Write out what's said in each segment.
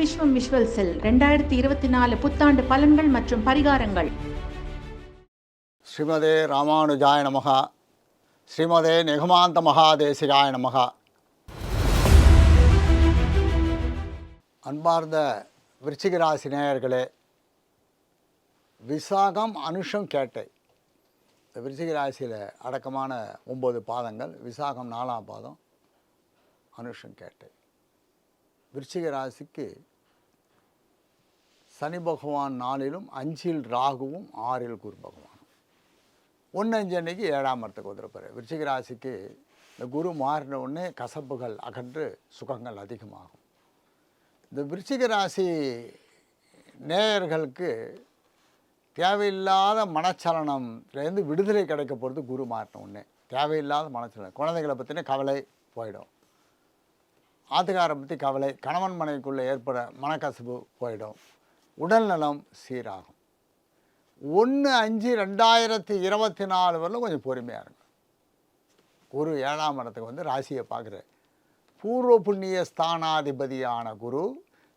விஸ்வம் விஷுவல்ஸில் ரெண்டாயிரத்தி இருபத்தி நாலு புத்தாண்டு பலன்கள் மற்றும் பரிகாரங்கள். ஸ்ரீமதே ராமானுஜாய நமகா ஸ்ரீமதே நெகுமாந்த மகாதேசிகாய நமகா. அன்பார்ந்த விருச்சிகராசி நேயர்களே விசாகம் அனுஷம் கேட்டை. இந்த விருச்சிகராசியில் அடக்கமான ஒம்பது பாதங்கள் விசாகம் நாலாம் பாதம் அனுஷம் கேட்டை. விருச்சிக ராசிக்கு சனி பகவான் நாளிலும் அஞ்சில் ராகுவும் ஆறில் குரு பகவானும். ஒன்று அஞ்சு அன்னைக்கு ஏழாம் இடத்துக்கு வந்துருப்பார். விருச்சிக ராசிக்கு இந்த குரு மாறின உடனே கசப்புகள் அகன்று சுகங்கள் அதிகமாகும். இந்த விருச்சிக ராசி நேயர்களுக்கு தேவையில்லாத மனச்சலனம்லேருந்து விடுதலை கிடைக்க போகிறது குரு மாறின உடனே. தேவையில்லாத மனச்சலனம். குழந்தைகளை பற்றின கவலை போயிடும். ஆத்துக்காரை பற்றி கவலை கணவன் மனைவிக்குள்ளே ஏற்பட மனக்கசப்பு போயிடும். உடல்நலம் சீராகும். ஒன்று அஞ்சு ரெண்டாயிரத்தி இருபத்தி நாலு வரலும் கொஞ்சம் பொறுமையாக இருங்க. குரு ஏழாம் இடத்துக்கு வந்து ராசியை பார்க்குறாரு. பூர்வ புண்ணிய ஸ்தானாதிபதியான குரு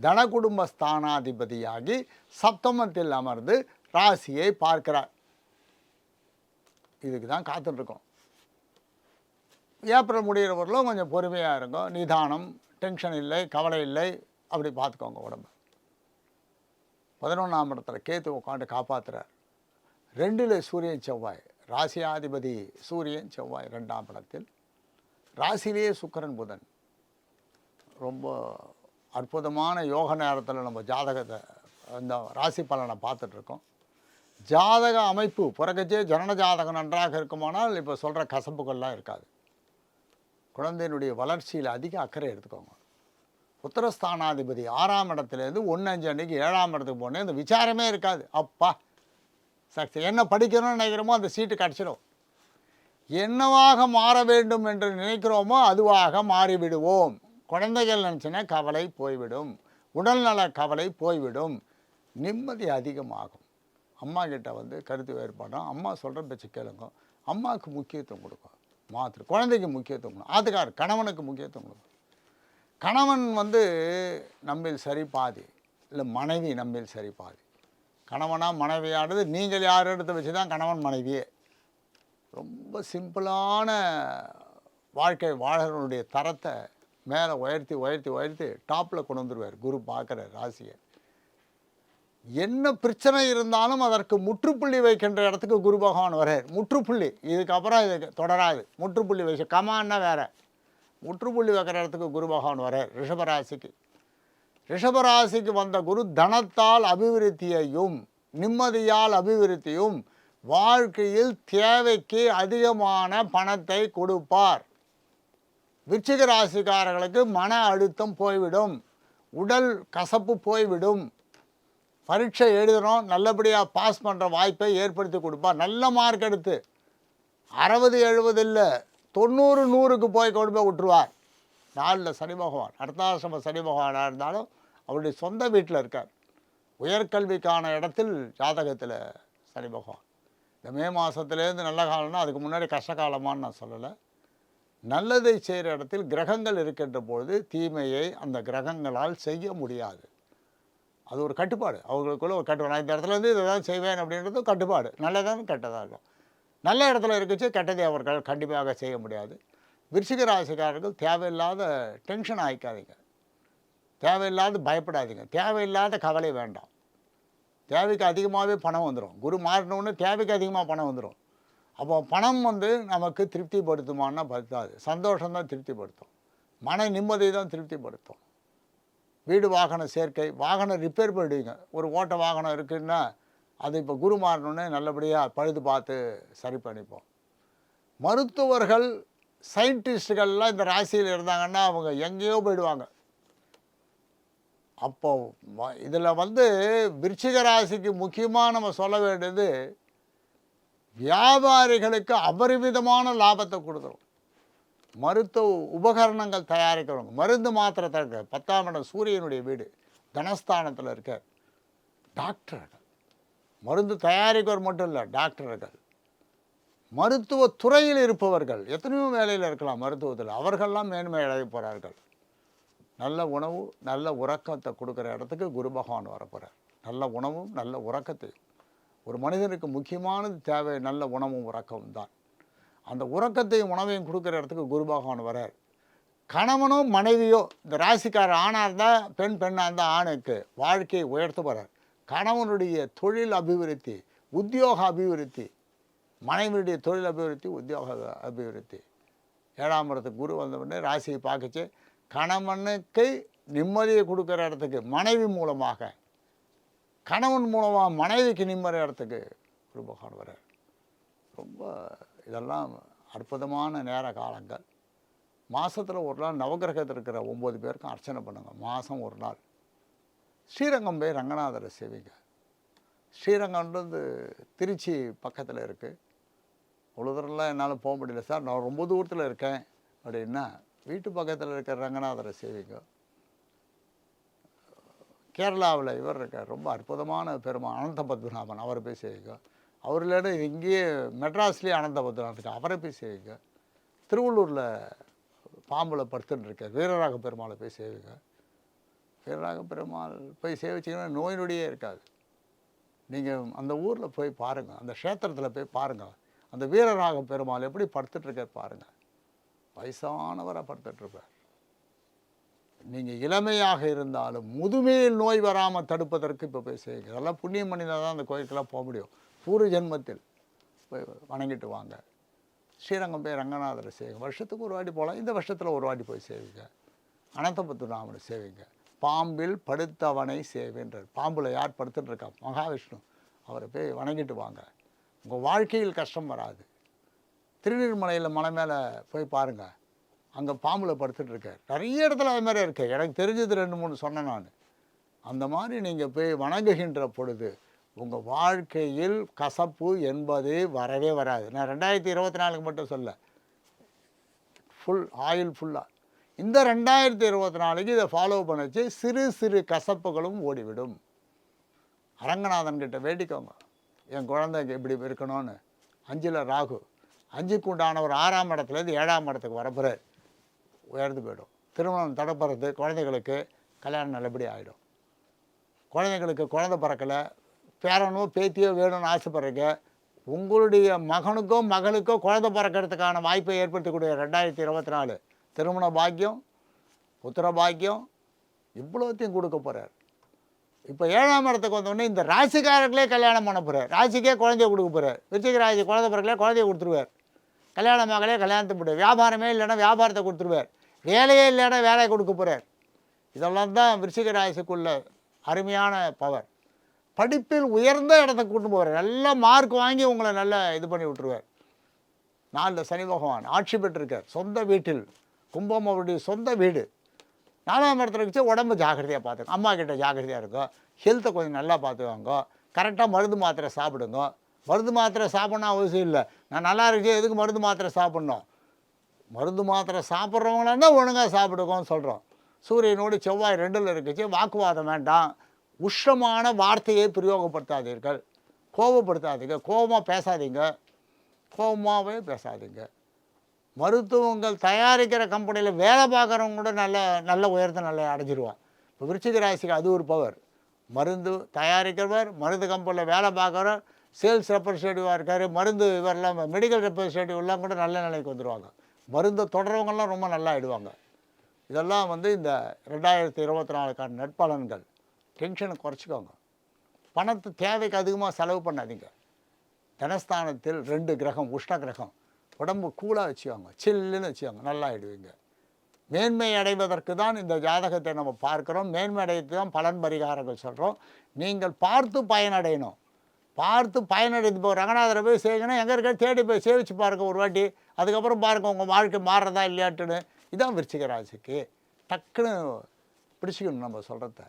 தன குடும்ப ஸ்தானாதிபதியாகி சப்தமத்தில் அமர்ந்து ராசியை பார்க்கிறார். இதுக்கு தான் காத்துட்ருக்கோம். ஏப்ரல் முடிகிறவர்களும் வரலும் கொஞ்சம் பொறுமையாக இருக்கும் நிதானம் டென்ஷன் இல்லை கவலை இல்லை. அப்படி பார்த்துக்கோங்க உடம்பு. பதினொன்றாம் இடத்துல கேத்து உட்காந்து காப்பாற்றுறார் ரெண்டில் சூரியன் செவ்வாய். ராசியாதிபதி சூரியன் செவ்வாய் ரெண்டாம் இடத்தில். ராசிலேயே சுக்கிரன் புதன். ரொம்ப அற்புதமான யோக நேரத்தில் நம்ம ஜாதகத்தை இந்த ராசி பலனை பார்த்துட்ருக்கோம். ஜாதக அமைப்பு பிறகுச்சே ஜனன ஜாதகம் நன்றாக இருக்குமானால் இப்போ சொல்கிற கசப்புகள்லாம் இருக்காது. குழந்தையினுடைய வளர்ச்சியில் அதிக அக்கறை எடுத்துக்கோங்க. உத்தரஸ்தானாதிபதி ஆறாம் இடத்துலேருந்து ஒன்று அஞ்சு அன்னைக்கு ஏழாம் இடத்துக்கு போனேன். இந்த விசாரமே இருக்காது. அப்பா சக்தி என்ன படிக்கணும்னு நினைக்கிறோமோ அந்த சீட்டு கிடச்சிடும் என்னவாக மாற வேண்டும் என்று நினைக்கிறோமோ அதுவாக மாறிவிடுவோம். குழந்தைகள் நினச்சினா கவலை போய்விடும். உடல்நல கவலை போய்விடும். நிம்மதி அதிகமாகும். அம்மா கிட்ட வந்து கருத்து வேறுபாடும் அம்மா சொல்கிற பேச்சு கேளுங்க. அம்மாவுக்கு முக்கியத்துவம் கொடுக்கும் மாத்திரை குழந்தைக்கு முக்கியத்துவம் கொடுக்கும் ஆத்துக்கார் கணவனுக்கு முக்கியத்துவம் கொடுக்கும் கணவன் வந்து நம்மில் சரி பாதி இல்லை மனைவி நம்மில் சரி பாதி கணவனாக மனைவியானது நீங்கள் யார் எடுத்து வச்சு தான் கணவன் மனைவியே. ரொம்ப சிம்பிளான வாழ்க்கை வாழறனுடைய தரத்தை மேலே உயர்த்தி உயர்த்தி உயர்த்தி டாப்பில் கொண்டு வந்துடுவார் குரு பார்க்குற ராசியை. என்ன பிரச்சனை இருந்தாலும் அதற்கு முற்றுப்புள்ளி வைக்கின்ற இடத்துக்கு குரு பகவான் வர்றார். முற்றுப்புள்ளி இதுக்கப்புறம் இது தொடராது. முற்றுப்புள்ளி வச்சு கமான்னா வேறு. முற்றுப்புள்ளி வைக்கிற இடத்துக்கு குரு பகவான் வர ரிஷபராசிக்கு. ரிஷபராசிக்கு வந்த குரு தனத்தால் அபிவிருத்தியையும் நிம்மதியால் அபிவிருத்தியும் வாழ்க்கையில் தேவைக்கு அதிகமான பணத்தை கொடுப்பார். விச்சிக ராசிக்காரர்களுக்கு மன அழுத்தம் போய்விடும் உடல் கசப்பு போய்விடும். பரீட்சை எழுதுகிறோம் நல்லபடியாக பாஸ் பண்ணுற வாய்ப்பை ஏற்படுத்தி கொடுப்பார். நல்ல மார்க் எடுத்து. அறுபது எழுபது இல்லை. தொண்ணூறு நூறுக்கு போய் கொண்டு போய் விட்டுருவார். நாளில் சனி பகவான் அர்த்தாசிரம சனி பகவானாக இருந்தாலும் அவருடைய சொந்த வீட்டில் இருக்கார். உயர்கல்விக்கான இடத்தில் ஜாதகத்தில் சனி பகவான். இந்த மே மாதத்துலேருந்து நல்ல காலம்னா அதுக்கு முன்னாடி கஷ்டகாலமான்னு நான் சொல்லலை. நல்லதை செய்கிற இடத்தில் கிரகங்கள் இருக்கின்ற பொழுது தீமையை அந்த கிரகங்களால் செய்ய முடியாது. அது ஒரு கட்டுப்பாடு. அவங்களுக்குள்ள ஒரு கட்டுப்பாடு. நான் இந்த இடத்துல இருந்து இதை தான் செய்வேன் அப்படின்றது கட்டுப்பாடு. நல்லதான கெட்டதாக இருக்கும் நல்ல இடத்துல இருக்குச்சு கெட்டதை அவர்கள் கண்டிப்பாக செய்ய முடியாது. விருச்சிக ராசிக்காரர்கள் தேவையில்லாத டென்ஷன் ஆகிக்காதீங்க தேவையில்லாத பயப்படாதீங்க. தேவையில்லாத கவலை வேண்டாம். தேவைக்கு அதிகமாகவே பணம் வந்துடும் குரு மாறினோன்னு தேவைக்கு அதிகமாக பணம் வந்துடும் அப்போ பணம் வந்து நமக்கு திருப்திப்படுத்துமான்னா பத்தாது. சந்தோஷம்தான் திருப்திப்படுத்தும். மன நிம்மதி தான் திருப்திப்படுத்தும். வீடு வாகன சேர்க்கை வாகனம் ரிப்பேர் பண்ணிடுவீங்க. ஒரு ஓட்ட வாகனம் இருக்குன்னா அது இப்போ குரு மாறினோடனே நல்லபடியாக பழுது பார்த்து சரி பண்ணிப்போம். மருத்துவர்கள் சயின்டிஸ்டுகள்லாம் இந்த ராசியில் இருந்தாங்கன்னா அவங்க எங்கேயோ போயிடுவாங்க. அப்போ இதில் வந்து விருச்சிக ராசிக்கு முக்கியமாக நம்ம சொல்ல வேண்டியது வியாபாரிகளுக்கு அபரிமிதமான லாபத்தை கொடுத்துரும் மருத்துவ உபகரணங்கள் தயாரிக்கிறவங்க மருந்து மாத்திரை இருக்க பத்தாம் இடம் சூரியனுடைய வீடு தனஸ்தானத்தில் இருக்கார் டாக்டர் மருந்து தயாரிப்பவர் மட்டும் இல்லை டாக்டர்கள். மருத்துவ துறையில் இருப்பவர்கள் எத்தனையோ வேலையில் இருக்கலாம் மருத்துவத்தில் அவர்கள்லாம் மேன்மை அடைய போகிறார்கள் நல்ல உணவு நல்ல உறக்கத்தை கொடுக்குற இடத்துக்கு குரு பகவான் வரப்போகிறார் நல்ல உணவும் நல்ல உறக்கத்தையும். ஒரு மனிதனுக்கு முக்கியமானது தேவை நல்ல உணவும் உறக்கமும் தான். அந்த உறக்கத்தையும் உணவையும் கொடுக்குற இடத்துக்கு குரு பகவான் வரார் கணவனோ மனைவியோ இந்த ராசிக்கார ஆணாக இருந்தால் பெண் பெண்ணாக இருந்தால் ஆணுக்கு வாழ்க்கையை உயர்த்து போகிறார் கணவனுடைய தொழில் அபிவிருத்தி உத்தியோக அபிவிருத்தி மனைவியுடைய தொழில் அபிவிருத்தி உத்தியோக அபிவிருத்தி. ஏழாம் இடத்துக்கு குரு வந்த உடனே ராசியை பார்க்கச்சு கணவனுக்கு நிம்மதியை கொடுக்குற இடத்துக்கு மனைவி மூலமாக. கணவன் மூலமாக மனைவிக்கு நிம்மதி இடத்துக்கு குரு பகவான் வர்றார். ரொம்ப இதெல்லாம் அற்புதமான நேர காலங்கள். மாதத்தில் ஒரு நாள் நவகிரகத்தில் இருக்கிற ஒம்பது பேருக்கும் அர்ச்சனை பண்ணுங்கள் மாதம் ஒரு நாள். ஸ்ரீரங்கம் போய் ரங்கநாதரை சேவிங்க. ஸ்ரீரங்கம்ன்றது திருச்சி பக்கத்தில் இருக்குது அவ்வளோ தூரம்லாம் என்னால் போக முடியல சார். நான் ரொம்ப தூரத்தில் இருக்கேன் அப்படின்னா வீட்டு பக்கத்தில் இருக்கிற ரங்கநாதரை சேவிங்க. கேரளாவில் இவர் இருக்கார். ரொம்ப அற்புதமான பெருமா அனந்த பத்மநாபன் அவரை போய் சேவிங்க. அவர் இங்கேயே மெட்ராஸ்லேயே அனந்த பத்மநாபன் அவரை போய் சேவிங்க. திருவள்ளூரில் பாம்பில் படுத்துன்னு இருக்க வீரராக பெருமாளை போய் சேவிங்க. வீரராக பெருமாள் போய் சேவிச்சிங்கன்னா நோய் நொடியே இருக்காது. நீங்கள் அந்த ஊரில் போய் பாருங்கள் அந்த க்ஷேத்திரத்தில் போய் பாருங்கள் அந்த வீரராக பெருமாள் எப்படி படுத்துட்ருக்கார் பாருங்கள் வயசானவராக படுத்துட்ருப்பார். நீங்கள் இளமையாக இருந்தாலும் முதுமையில் நோய் வராமல் தடுப்பதற்கு இப்போ போய் செய்யுங்க அதெல்லாம் புண்ணியம் பண்ணினால் தான் அந்த கோயிலுக்கெல்லாம் போக முடியும். பூர்வ ஜென்மத்தில் போய் வணங்கிட்டு வாங்க. ஸ்ரீரங்கம் போய் ரங்கநாதரை செய்யுங்க வருஷத்துக்கு ஒரு வாட்டி போகலாம். இந்த வருஷத்தில் ஒரு வாட்டி போய் சேவிங்க. அனந்தபத்து ராமனை சேவிங்க. பாம்பில் படுத்தவனை சேவின்றார். பாம்பில் யார் படுத்துட்டு இருக்கா மகாவிஷ்ணு. அவரை போய் வணங்கிட்டு வாங்க. உங்கள் வாழ்க்கையில் கஷ்டம் வராது. திருநீர்மலையில் மலை மேலே போய் பாருங்கள் அங்கே பாம்பில் படுத்துட்டு இருக்கார் நிறைய இடத்துல அது மாதிரி இருக்கு. எனக்கு தெரிஞ்சது ரெண்டு மூணு சொன்னேன் நான். அந்த மாதிரி நீங்கள் போய் வணங்குகின்ற பொழுது உங்கள் வாழ்க்கையில் கசப்பு என்பது வரவே வராது. நான் ரெண்டாயிரத்தி இருபத்தி நாலுக்கு மட்டும் சொல்ல. ஃபுல் ஆயில் ஃபுல்லாக இந்த ரெண்டாயிரத்தி இருபத்தி நாலுக்கு இதை ஃபாலோ பண்ணிச்சு சிறு சிறு கசப்புகளும் ஓடிவிடும். அரங்கநாதன் கிட்ட வேண்டிக்கோங்க. என் குழந்தைக்கு இப்படி இருக்கணும்னு. அஞ்சில் ராகு. அஞ்சுக்கு உண்டான ஒரு ஆறாம் இடத்துலேருந்து ஏழாம் இடத்துக்கு வரப்போகிறார் உயர்ந்து போயிடும். திருமணம் தடப்படுறது குழந்தைகளுக்கு கல்யாணம் நல்லபடியாக ஆகிடும் குழந்தைங்களுக்கு குழந்தை பிறக்கலை. பேரனோ பேத்தியோ வேணும்னு ஆசைப்படுறீங்க. உங்களுடைய மகனுக்கோ மகளுக்கோ குழந்தை பிறக்கிறதுக்கான வாய்ப்பை ஏற்படுத்தக்கூடிய ரெண்டாயிரத்தி இருபத்தி நாலு திருமண பாக்கியம் புத்திர பாக்கியம் இவ்வளோத்தையும் கொடுக்க போகிறார் இப்போ ஏழாம் இடத்துக்கு வந்தோடனே இந்த ராசிக்காரர்களே கல்யாணம் பண்ண போகிறார் ராசிக்கே குழந்தைய கொடுக்க போகிறார் விருச்சிக ராசி குழந்தை பிறக்கலே குழந்தைய கொடுத்துருவார். கல்யாணம் மகளே கல்யாணத்தை போட்டு வியாபாரமே இல்லைன்னா வியாபாரத்தை கொடுத்துருவார். வேலையே இல்லைன்னா வேலையை கொடுக்க போகிறார் இதெல்லாம் தான் விருச்சிக ராசிக்குள்ள அருமையான பவர் படிப்பில் உயர்ந்த இடத்துக்கு கூட்டு போகிறார் நல்ல மார்க் வாங்கி உங்களை நல்லா இது பண்ணி விட்டுருவார். நாலு சனி பகவான் ஆட்சி பெற்றிருக்கார். சொந்த வீட்டில் கும்பம் அவருடைய சொந்த வீடு. நாலாம் இடத்துல வச்சு உடம்பு ஜாக்கிரதையாக பார்த்துக்கோ. அம்மா கிட்ட ஜாக்கிரதையாக இருக்கும் ஹெல்த்தை கொஞ்சம் நல்லா பார்த்துக்கோங்க. கரெக்டாக மருந்து மாத்திரை சாப்பிடுங்க. மருந்து மாத்திரை சாப்பிட்ணும் அவசியம் இல்லை. நான் நல்லா இருக்கேன். எதுக்கு மருந்து மாத்திரை சாப்பிட்ணும்? மருந்து மாத்திரை சாப்பிட்றவங்களா தான் ஒழுங்காக சாப்பிடுங்கன்னு சொல்கிறோம் சூரியனோடு செவ்வாய் ரெண்டில் இருக்குச்சு. வாக்குவாதம் வேண்டாம். உஷ்ணமான வார்த்தையை பிரயோகப்படுத்தாதீர்கள். கோபப்படுத்தாதீங்க. கோபமாக பேசாதீங்க. கோபமாகவே பேசாதீங்க. மருத்துவங்கள் தயாரிக்கிற கம்பெனியில் வேலை பார்க்குறவங்க கூட நல்ல நல்ல உயரத்தை நல்லா அடைஞ்சிருவான். இப்போ விருச்சிக ராசிக்கு அது ஒரு பவர் மருந்து தயாரிக்கிறவர் மருந்து கம்பெனியில் வேலை பார்க்குறவர் சேல்ஸ் ரெப்ரஸன்டேட்டிவாக இருக்கார் மருந்து இவரெல்லாம் மெடிக்கல் ரெப்ரஸன்டேட்டிவ்லாம் கூட நல்ல நிலைக்கு வந்துடுவாங்க மருந்தை தொடர்றவங்கெல்லாம் ரொம்ப நல்லா ஆயிடுவாங்க. இதெல்லாம் வந்து இந்த ரெண்டாயிரத்தி இருபத்தி நாலுக்கான நட்பலன்கள் டென்ஷனை குறைச்சிக்கோங்க. பணத்து தேவைக்கு அதிகமாக செலவு பண்ணாதீங்க. தனஸ்தானத்தில் ரெண்டு கிரகம் உஷ்ண கிரகம். உடம்பு கூலாக வச்சுக்கோங்க. சில்லுன்னு வச்சுக்கோங்க. நல்லா ஆயிடுவீங்க. மேன்மை அடைவதற்கு தான் இந்த ஜாதகத்தை நம்ம பார்க்குறோம். மேன்மை அடையத்து தான் பலன் பரிகாரங்கள் சொல்கிறோம் நீங்கள் பார்த்து பயனடையணும். பார்த்து பயனடைந்து இப்போ ரங்கநாதரை போய் செய்யணும் எங்கே இருக்க? தேடி போய் சேவிச்சு பாருங்க ஒரு வாட்டி. அதுக்கப்புறம் பாருங்க உங்கள் வாழ்க்கை மாறுறதா இல்லையாட்டுன்னு. இதான் விருச்சிக ராசிக்கு. டக்குன்னு பிடிச்சிக்கணும் நம்ம சொல்கிறத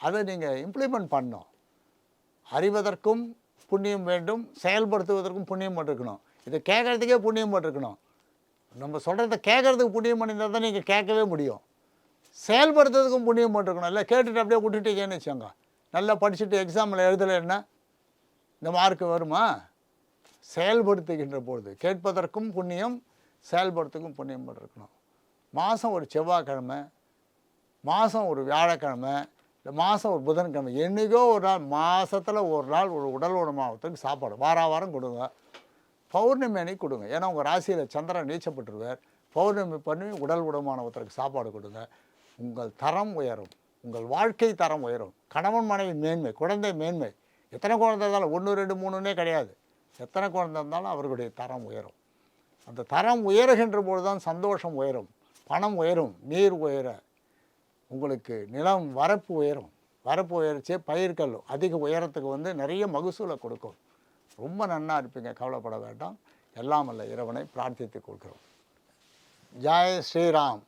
அதை நீங்கள் இம்ப்ளிமெண்ட் பண்ணணும். அறிவதற்கும் புண்ணியம் வேண்டும். செயல்படுத்துவதற்கும் புண்ணியம் இருக்கணும் இதை கேட்குறதுக்கே புண்ணியம் பண்ணிருக்கணும் நம்ம சொல்கிறத கேட்குறதுக்கு புண்ணியம் பண்ணியிருந்தால் தான் நீங்கள் கேட்கவே முடியும். செயல்படுத்துறதுக்கும் புண்ணியம் பண்ணிருக்கணும் இல்லை கேட்டுட்டு அப்படியே விட்டுட்டீங்கன்னு வச்சுக்கோங்க. நல்லா படிச்சுட்டு எக்ஸாமில் எழுதலைன்னா இந்த மார்க் வருமா? செயல்படுத்துகின்ற பொழுது கேட்பதற்கும் புண்ணியம் செயல்படுத்துக்கும் புண்ணியம் பண்ணிருக்கணும் மாதம் ஒரு செவ்வாய்க்கிழமை மாதம் ஒரு வியாழக்கிழமை இல்லை மாதம் ஒரு புதன்கிழமை என்றைக்கோ ஒரு நாள் மாதத்தில் ஒரு நாள் ஒரு உடல் உணமாகத்துக்கு சாப்பாடு. வார வாரம் கொடுங்க. பௌர்ணமி அன்னைக்கு கொடுங்க. ஏன்னா உங்கள் ராசியில் சந்திரன் நீச்சப்பட்டுருவார். பௌர்ணமி பண்ணி உடல் உடமான ஒருத்தருக்கு சாப்பாடு கொடுங்க. உங்கள் தரம் உயரும். உங்கள் வாழ்க்கை தரம் உயரும். கணவன் மனைவி மேன்மை குழந்தை மேன்மை. எத்தனை குழந்தை இருந்தாலும் ஒன்று ரெண்டு மூணுன்னே கிடையாது. எத்தனை குழந்தை இருந்தாலும் அவர்களுடைய தரம் உயரும். அந்த தரம் உயருகின்ற போது தான் சந்தோஷம் உயரும். பணம் உயரும். நீர் உயர. உங்களுக்கு நிலம் வரப்பு உயரும். வரப்பு உயர்ச்சி பயிர்கள் அதிக உயரத்துக்கு வந்து நிறைய மகசூலை கொடுக்கும். ரொம்ப நன்னாக இருப்பீங்க கவலைப்பட வேண்டாம். எல்லாம் அல்ல இறைவனை பிரார்த்தித்துக் கொள்கிறோம். ஜாய் ஸ்ரீராம்.